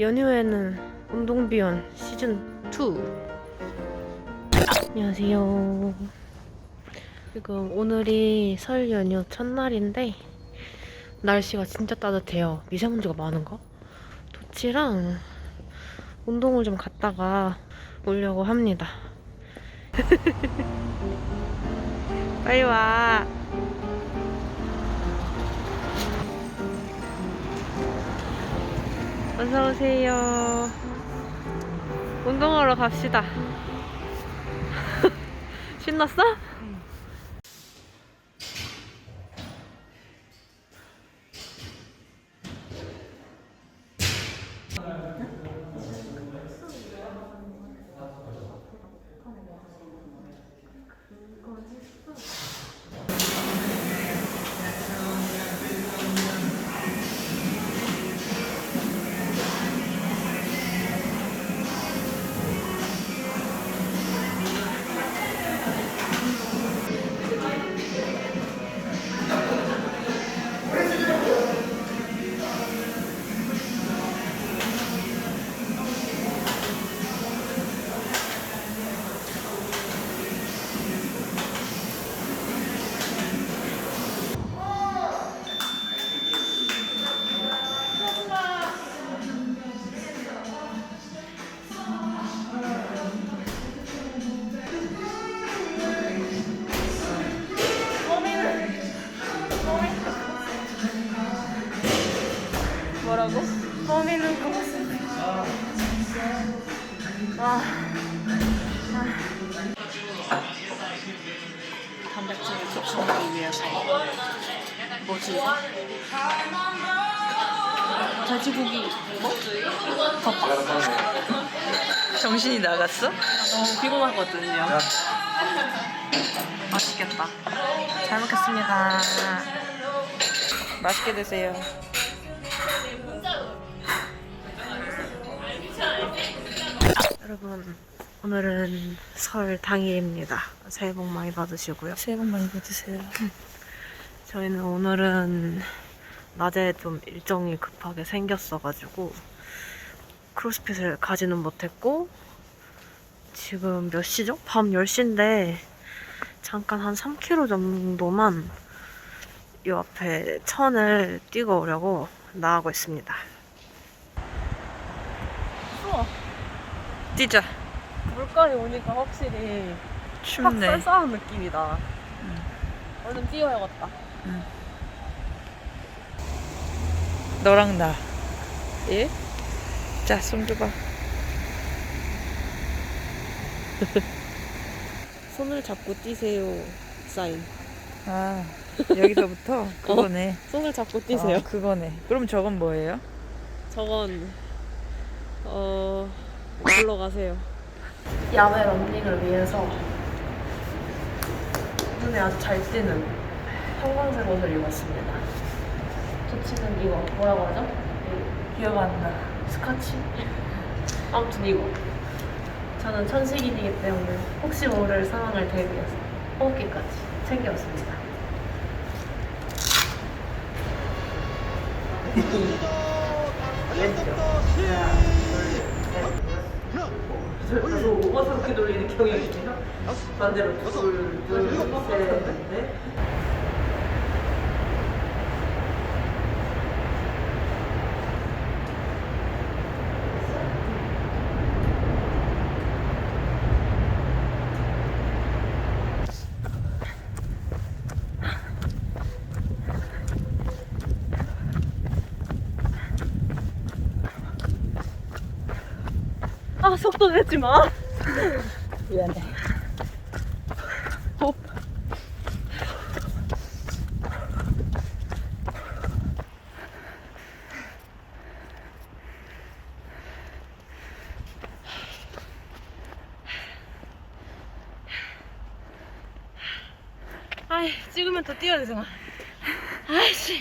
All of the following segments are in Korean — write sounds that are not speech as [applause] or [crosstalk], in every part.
연휴에는 운동비원 시즌 2. 안녕하세요. 지금 오늘이 설 연휴 첫날인데 날씨가 진짜 따뜻해요. 미세먼지가 많은가? 도치랑 운동을 좀 갔다가 오려고 합니다. [laughs] 빨리 와. 어서 오세요. 운동하러 갑시다. [laughs] 신났어? 단백질을 섭취하기 위해서 뭐지? 돼지고기 뭐지? [laughs] 정신이 나갔어? 너무 피곤하거든요. 맛있겠다. 잘 먹겠습니다. 맛있게 드세요. 여러분, 오늘은 설 당일입니다. 새해 복 많이 받으시고요. 새해 복 많이 받으세요. [laughs] 저희는 오늘은 낮에 좀 일정이 급하게 생겼어가지고 크로스핏을 가지는 못했고 지금 몇 시죠? 밤 10시인데 잠깐 한 3km 정도만 이 앞에 천을 뛰고 오려고 나가고 있습니다. 뛰자. 물가에 오니까 확실히 확 춥네. 쌀쌀한 느낌이다. 얼른 뛰어야겠다. 너랑 나. 예? 자, 손 줘봐. [laughs] 손을 잡고 뛰세요. 사인. 아, 여기서부터 [laughs] 그거네. 손을 잡고 뛰세요. 어, 그거네. 그럼 저건 뭐예요? 저건 어 놀러 가세요. 야외 런닝을 위해서 눈에 아주 잘 띄는 형광색 옷을 입었습니다. 도치는 이거 뭐라고 하죠? 기억 안 나. 스카치? 아무튼 이거. 저는 천식인이기 때문에 혹시 모를 상황을 대비해서 호흡기까지 챙겨왔습니다. 저도 오버스럽게 돌리는 경향이에요. 반대로 둘, 둘, 셋, 넷. 아, 속도 내지 마. 미안해. 호흡. 아이, 찍으면 더 뛰어야 되잖아. 아이씨.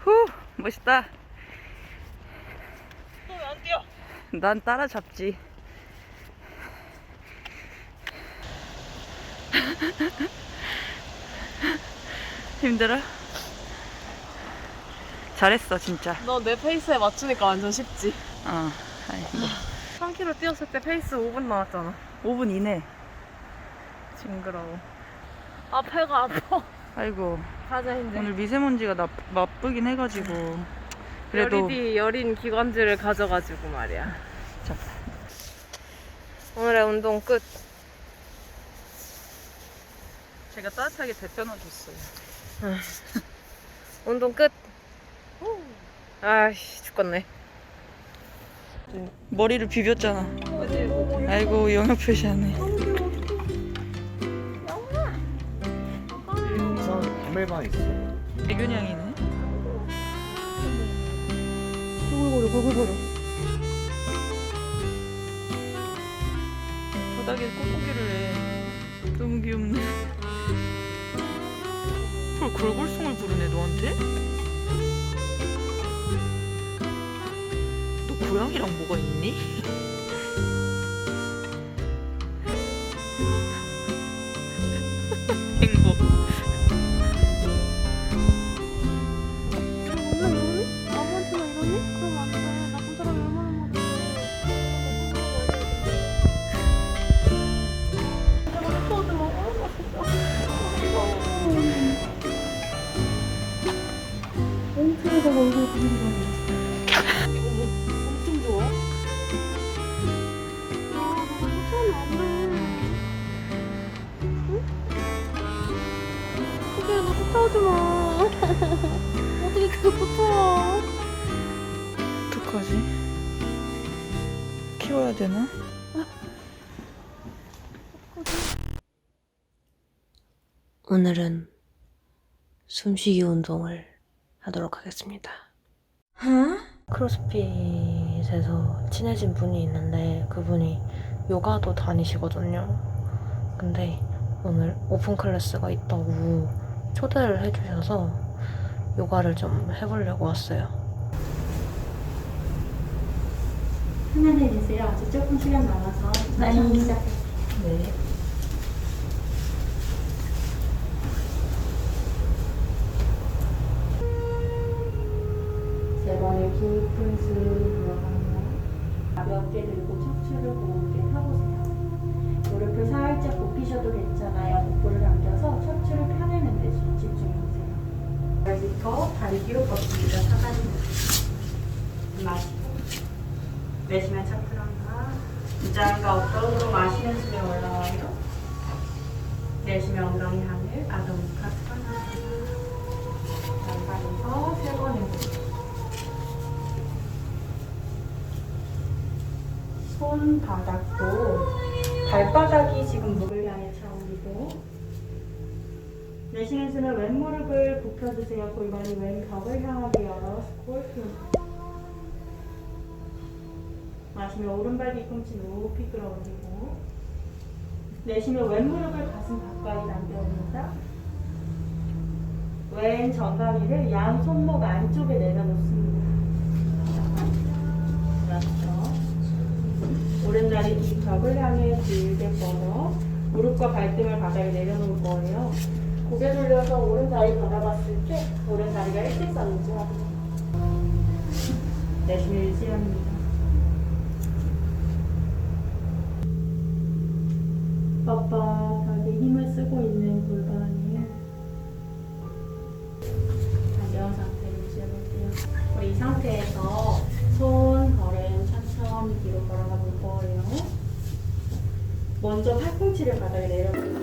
후, 멋있다. 너 왜 안 뛰어? 난 따라잡지. [laughs] 힘들어? 잘했어 진짜. 너 내 페이스에 맞추니까 완전 쉽지. 어. 아이고. [laughs] 3km 뛰었을 때 페이스 5분 나왔잖아. 5분 이내. 징그러워. 아 배가 아파. 아이고 가자 이제. 오늘 미세먼지가 나, 나쁘긴 해가지고 그래도 열이디 여린 기관지를 가져가지고 말이야. 자, 오늘의 운동 끝. 제가 따뜻하게 데펴놔줬어요. 운동 끝. 아이씨 죽겠네. 머리를 비볐잖아. 아이고 영역 표시하네. 이상 담배방 있어. 애교냥이네. 골골거려 골골거려. 바닥에 꼬꼬기를 해. 너무 귀엽네. 헐 골골송을 부르네 너한테? 너 고양이랑 뭐가 있니? [laughs] 행복. 엄청나게 얼굴 부리고 이거 뭐 엄청 좋아? 아. 응? 그래, 너 쫓아오지 마. [laughs] 어떻게 그거 쫓아와? 어떡하지? 키워야 되나? 오늘은 숨쉬기 운동을 하도록 하겠습니다. 크로스핏에서 친해진 분이 있는데 그분이 요가도 다니시거든요. 근데 오늘 오픈 클래스가 있다고 초대를 해주셔서 요가를 좀 해보려고 왔어요. 화면을 주세요. 아직 조금 시간 남아서 다시 시작해. 네. 세 여기부터 다리 뒤로 뻗습니다. 사다리 마시고. 내쉬면 차크랑가 이장과 엎드려 마시는 숨에 올라와요. 내쉬면 엉덩이 하늘 아동카 스파나 왼발에서 세번 해보세요. 손바닥도 발바닥이 지금 목을 향해 차오르고 내쉬는 숨에 왼 무릎을 굽혀주세요. 골반이 왼 벽을 향하게 열어 스콜피오 마시며 오른발 뒤꿈치 높이 끌어올리고 내쉬며 왼 무릎을 가슴 가까이 남겨옵니다. 왼 정강이를 양 손목 안쪽에 내려놓습니다. 오른다리 뒤벽을 향해 길게 뻗어 무릎과 발등을 바닥에 내려놓을 거예요. 고개 돌려서 오른다리 바라봤을 때 오른다리가 일직선 유지하고 내쉬며 유지합니다. 뻣뻣 먼저 팔꿈치를 바닥에 내려볼게요.